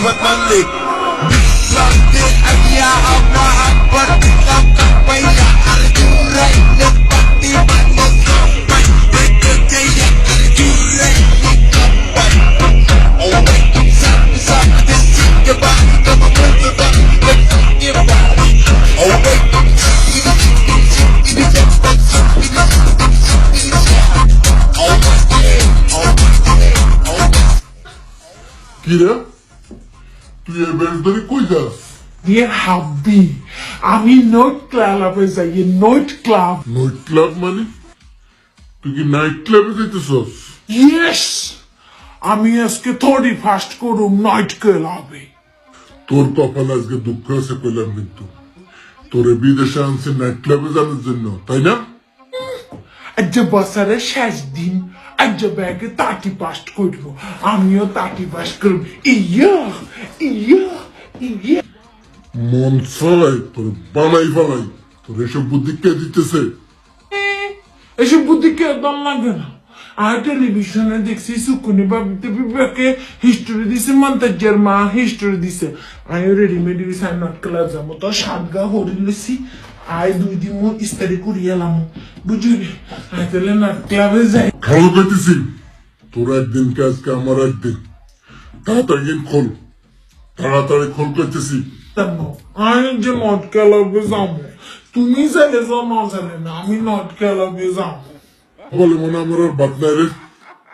jiwat malik Biglang din ang yahawa at batilang kampay na ang turay ng patiman mo kampay Nagkakaya ang turay mo kampay Away kung sabi sa atin sige ba Kamamunta ba Nagkakaya ba Away kung gì, Peter? তুই এই বেশ ধরে কই যাস Dear Happy, আমি note ক্লাবে যাই note club night club মানে তুই কি নাইট ক্লাবে যাইতেছস ইয়েস আমি আজকে করুম নাইট ক্লাবে তোর কপাল আজকে দুঃখ আছে পেলাম কিন্তু তোরে বিদেশে আনছে নাইট ক্লাবে যাওয়ার জন্য তাই না আজ বছরের শেষ দিন আজ ব্যাগে থার্টি ফার্স্ট করব। আমিও থার্টি ফার্স্ট করব। ইয়া ইয়া ইয়া। মন চায় তোর বানাই ফালাই। তোর এসব বুদ্ধি কে দিতেছে? এসব বুদ্ধি কে দম লাগে না? আর টেলিভিশনে দেখছি সুকুনি বাবিতে বিবেকে হিস্টোরি দিছে মন্তাজের মা হিস্টোরি দিছে। আমি রেডিমেড সাইন নট ক্লাব যাব। তো হরি লইছি আই দুই দিন মো ইস্তারি করি এলাম বুঝলি আই তাহলে নাট ক্লাবে যাই খাওয়া খাইতেছি তোর একদিন কে আজকে আমার একদিন তাড়াতাড়ি খোল তাড়াতাড়ি খোল করতেছি আমি যে নট ক্লাবে যাব তুমি চাইলে যাও না চাইলে না আমি নট ক্লাবে যাব বলে মনে আমার আর বাদ নাই রে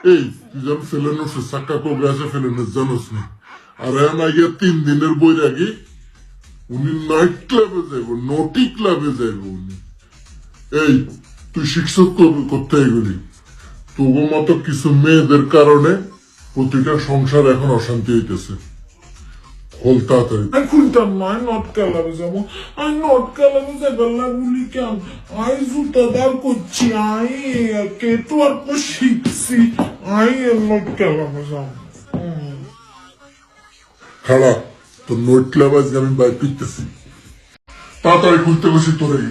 এই তুই যেন ফেলেন উঠছে চাক্কা কবে আছে ফেলেন জানোস নি আর এখন আগে তিন দিনের বই আগে উনি নাইট ক্লাবে যাইব নটি ক্লাবে যাইব উনি। এই তুই শিক্ষক করবি করতে এগুলি তবু মতো কিছু মেয়েদের কারণে প্রতিটা সংসার এখন অশান্তি হইতেছে। খোল তাড়াতাড়ি। আমি খুলতাম না আমি নট ক্লাবে যাব আমি নট ক্লাবে লাগুলি কেন? আমি জুতা করছি আমি কেটু আর পর শিখছি। আমি নট ক্লাবে যাব। খাড়া। তোর নোট আমি বাইর করতেছি। তাড়াতাড়ি খুলতে বসি তোরে।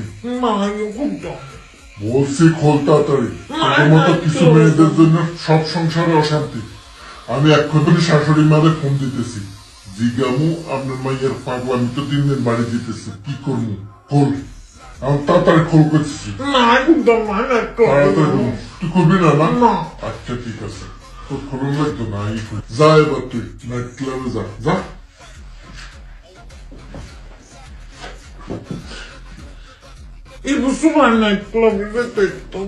বলছি খোল তাড়াতাড়ি। তোর মতো কিছু মেয়েদের জন্য সব সংসারে অশান্তি। আমি এক্ষুনি শাশুড়ি মারে ফোন দিতেছি। জিগামু আপনার মাইয়ের পাগলা আমি তো তিন দিন বাড়ি দিতেছি কি করব? খোল। আমি তাড়াতাড়ি খোল করতেছি। তুই করবি না না। আচ্ছা ঠিক আছে। তোর খোলন লাগতো না। যা এবার তুই নাইট ক্লাবে যা। যা। এই বছর নট ক্লাবে যেতে তো